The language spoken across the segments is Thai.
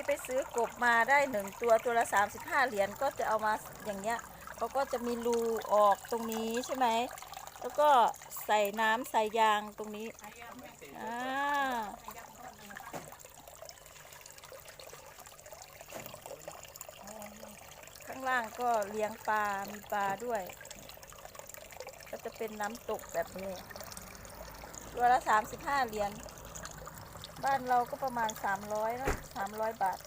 ที่ไปซื้อกบมาได้หนึ่งตัวตัวละ 35 เหรียญก็จะเอามาอย่างเงี้ยเขาก็จะมีรูออกตรงนี้ใช่ไหม แล้วก็ใส่น้ำใส่ยางตรงนี้อ่าข้างล่างก็เลี้ยงปลา มีปลาด้วย ก็จะเป็นน้ำตกแบบนี้ ตัวละ 35 เหรียญ บ้านเราก็ประมาณ300เนอะ300บาท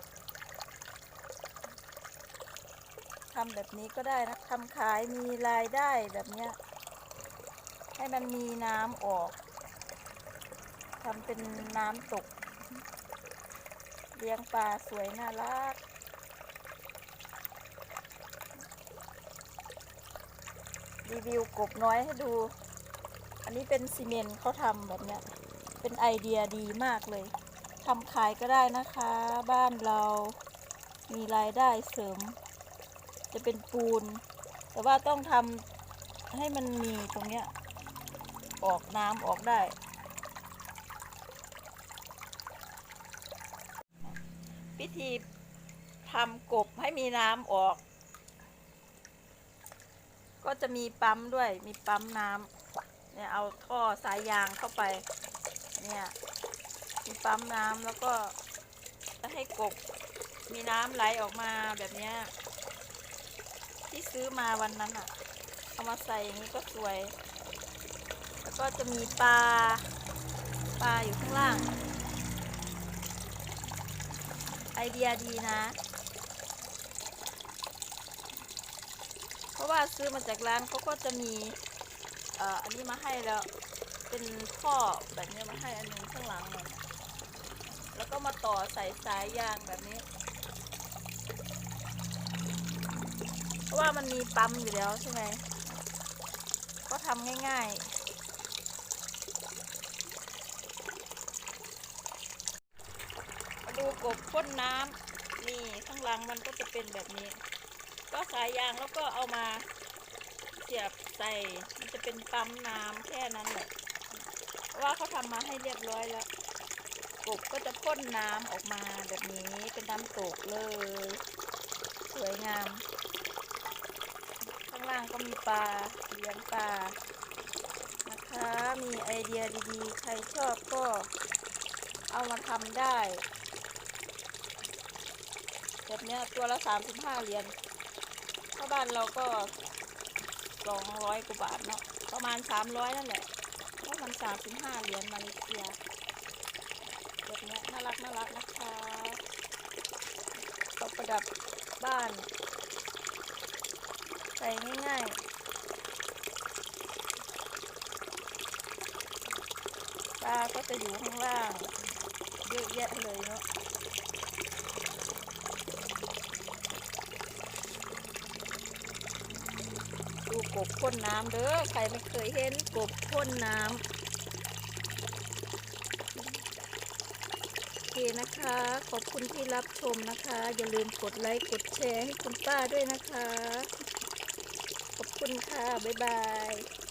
ทำแบบนี้ก็ได้นะทำขายมีรายได้แบบเนี้ย ให้มันมีน้ำออกทำเป็นน้ำตก เลี้ยงปลาสวยน่ารักรีวิวกบน้อยให้ดู อันนี้เป็นซีเมนต์เขาทำแบบเนี้ย เป็นไอเดียดีมากเลยทำขายก็ได้นะคะ บ้านเรามีรายได้เสริม จะเป็นปูน แต่ว่าต้องทำให้มันมีตรงเนี้ย ออกน้ำออกได้ พิธีทำกบให้มีน้ำออก ก็จะมีปั๊มด้วยมีปั๊มน้ำเนี่ยเอาท่อสายยางเข้าไป เนี่ยมีปั๊มน้ำแล้วก็จะให้กบมีน้ำไหลออกมาแบบเนี้ยที่ซื้อมาวันนั้นอะเอามาใส่อย่างนี้ก็สวย แล้วก็จะมีปลาปลาอยู่ข้างล่าง ไอเดียดีนะ เพราะว่าซื้อมาจากร้านเขาก็จะมี เอ่ออันนี้มาให้แล้ว เป็นท่อแบบนี้มาให้อันหนึงข้างหลังหน่อยแล้วก็มาต่อใส่สายยางแบบนี้ เพราะว่ามันมีปั๊มอยู่แล้วใช่ไหม ก็ทำง่ายๆ มาดูกบพ่นน้ำนี่ข้างหลังมันก็จะเป็นแบบนี้ ก็สายยางแล้วก็เอามาเสียบใส่ มันจะเป็นปั๊มน้ำแค่นั้นแหละ เพราะว่าเขาทำมาให้เรียบร้อยแล้วกบก็จะพ่นน้ำออกมาแบบนี้เป็นน้ำตกเลย สวยงาม ข้างล่างก็มีปลาเลี้ยงปลานะคะมีไอเดียดีๆ ใครชอบก็เอามาทำได้ แบบนี้ตัวละ 35 เหรียญถ้าบ้านเราก็ 200กว่าบาทเนาะประมาณ 300 นั่นแหละ เพราะมัน35เหรียญมาเลเซียแบบเนี้ยน่ารักน่ารักนะคะตกประดับบ้านใส่ง่ายๆปลาก็จะอยู่ข้างล่างเยอะแยะเลยเนาะ กบพ่นน้ำเด้อใครไม่เคยเห็นกบพ่นน้ำโอเคนะคะ ขอบคุณที่รับชมนะคะ อย่าลืมกดไลค์กดแชร์ให้คุณป้าด้วยนะคะ ขอบคุณค่ะ บ๊ายบาย